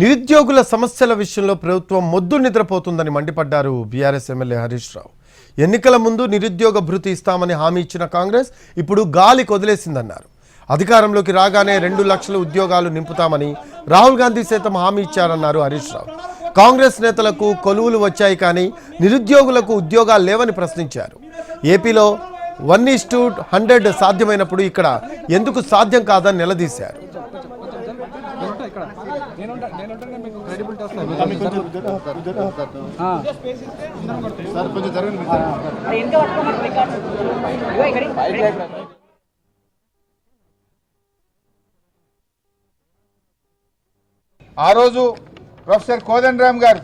నిరుద్యోగుల సమస్యల విషయంలో ప్రభుత్వం మొద్దు నిద్రపోతుందని మండిపడ్డారు బీఆర్ఎస్ ఎమ్మెల్యే హరీష్ రావు. ఎన్నికల ముందు నిరుద్యోగ భృతి ఇస్తామని హామీ ఇచ్చిన కాంగ్రెస్ ఇప్పుడు గాలి కొదిలేసిందన్నారు. అధికారంలోకి రాగానే రెండు లక్షల ఉద్యోగాలు నింపుతామని రాహుల్ గాంధీ సైతం హామీ ఇచ్చారన్నారు హరీష్ రావు. కాంగ్రెస్ నేతలకు కొలువులు వచ్చాయి కానీ నిరుద్యోగులకు ఉద్యోగాలు లేవని ప్రశ్నించారు. ఏపీలో వన్ ఈస్ టు హండ్రెడ్ సాధ్యమైనప్పుడు ఇక్కడ ఎందుకు సాధ్యం కాదని నిలదీశారు. ఆ రోజు ప్రొఫెసర్ కోదండరామ్ గారు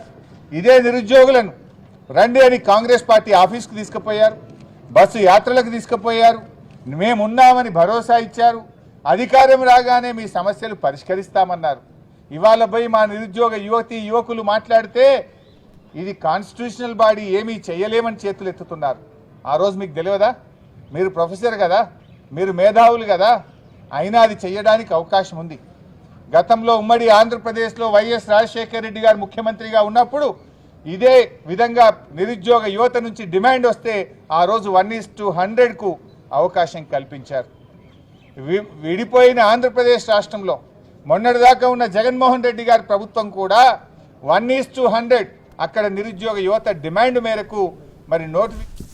ఇదే నిరుద్యోగులను రండి అని కాంగ్రెస్ పార్టీ ఆఫీస్కి తీసుకుపోయారు. బస్సు యాత్రలకు తీసుకుపోయారు. మేమున్నామని భరోసా ఇచ్చారు. అధికారం రాగానే మీ సమస్యలు పరిష్కరిస్తామన్నారు. ఇవాళ పోయి మా నిరుద్యోగ యువతి యువకులు మాట్లాడితే ఇది కాన్స్టిట్యూషనల్ బాడీ ఏమీ చేయలేమని చేతులు ఎత్తుతున్నారు. ఆ రోజు మీకు తెలియదా? మీరు ప్రొఫెసర్ కదా మీరు మేధావులు కదా అయినా అది చేయడానికి అవకాశం ఉంది. గతంలో ఉమ్మడి ఆంధ్రప్రదేశ్లో వైఎస్ రాజశేఖర రెడ్డి గారు ముఖ్యమంత్రిగా ఉన్నప్పుడు ఇదే విధంగా నిరుద్యోగ యువత నుంచి డిమాండ్ వస్తే ఆ రోజు వన్ ఈస్ టు హండ్రెడ్కు అవకాశం కల్పించారు. విడిపోయిన ఆంధ్రప్రదేశ్ రాష్ట్రంలో మొన్నటిదాకా ఉన్న జగన్మోహన్ రెడ్డి గారి ప్రభుత్వం కూడా వన్ ఈస్ టూ హండ్రెడ్ అక్కడ నిరుద్యోగ యువత డిమాండ్ మేరకు మరి నోటిఫికేషన్